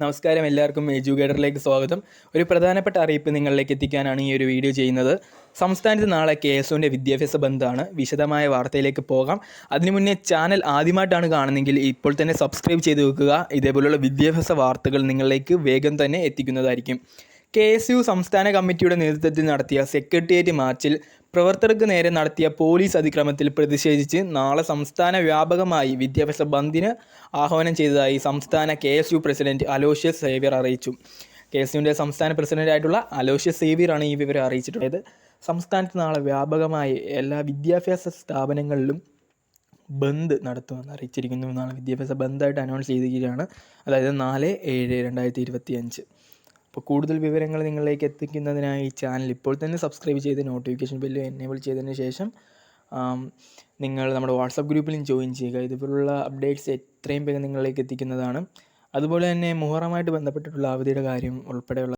നമസ്കാരം എല്ലാവർക്കും എഡ്യൂക്കേറ്ററിലേക്ക് സ്വാഗതം. ഒരു പ്രധാനപ്പെട്ട അറിയിപ്പ് നിങ്ങളിലേക്ക് എത്തിക്കാനാണ് ഈ ഒരു വീഡിയോ ചെയ്യുന്നത്. സംസ്ഥാനത്ത് നാളെ കെ എസ് ഒന്റെ വിദ്യാഭ്യാസ ബന്ധമാണ് വിശദമായ വാർത്തയിലേക്ക് പോകാം. അതിനു മുന്നേ ചാനൽ ആദ്യമായിട്ടാണ് കാണുന്നതെങ്കിൽ ഇപ്പോൾ തന്നെ സബ്സ്ക്രൈബ് ചെയ്ത് വെക്കുക. ഇതേപോലുള്ള വിദ്യാഭ്യാസ വാർത്തകൾ നിങ്ങളിലേക്ക് വേഗം തന്നെ എത്തിക്കുന്നതായിരിക്കും. കെ എസ് യു സംസ്ഥാന കമ്മിറ്റിയുടെ നേതൃത്വത്തിൽ നടത്തിയ സെക്രട്ടേറിയറ്റ് മാർച്ചിൽ പ്രവർത്തകർക്ക് നേരെ നടത്തിയ പോലീസ് അതിക്രമത്തിൽ പ്രതിഷേധിച്ച് നാളെ സംസ്ഥാന വ്യാപകമായി വിദ്യാഭ്യാസ ബന്ദിന് ആഹ്വാനം ചെയ്തതായി സംസ്ഥാന K S U president Aloysius Xavier അറിയിച്ചു. കെ എസ് യുവിന്റെ സംസ്ഥാന പ്രസിഡന്റായിട്ടുള്ള അലോഷ്യസ് സേവ്യറാണ് ഈ വിവരം അറിയിച്ചിട്ടുള്ളത്. സംസ്ഥാനത്ത് നാളെ വ്യാപകമായി എല്ലാ വിദ്യാഭ്യാസ സ്ഥാപനങ്ങളിലും ബന്ദ് നടത്തുമെന്ന് അറിയിച്ചിരിക്കുന്നു. എന്നാണ് വിദ്യാഭ്യാസ ബന്ദായിട്ട് അനൗൺസ് ചെയ്തിരിക്കുകയാണ്. അതായത് നാല് ഏഴ് രണ്ടായിരത്തി ഇരുപത്തി അഞ്ച് അപ്പോൾ കൂടുതൽ വിവരങ്ങൾ നിങ്ങളിലേക്ക് എത്തിക്കുന്നതിനായി ചാനൽ ഇപ്പോൾ തന്നെ സബ്സ്ക്രൈബ് ചെയ്ത് നോട്ടിഫിക്കേഷൻ ബെല്ല് എനേബിൾ ചെയ്തതിന് ശേഷം നിങ്ങൾ നമ്മുടെ വാട്സപ്പ് ഗ്രൂപ്പിലും ജോയിൻ ചെയ്യുക. ഇതുപോലുള്ള അപ്ഡേറ്റ്സ് എത്രയും വേഗം നിങ്ങളിലേക്ക് എത്തിക്കുന്നതാണ്. അതുപോലെ തന്നെ മുഹറമായിട്ട് ബന്ധപ്പെട്ടിട്ടുള്ള അവധിയുടെ കാര്യം ഉൾപ്പെടെയുള്ള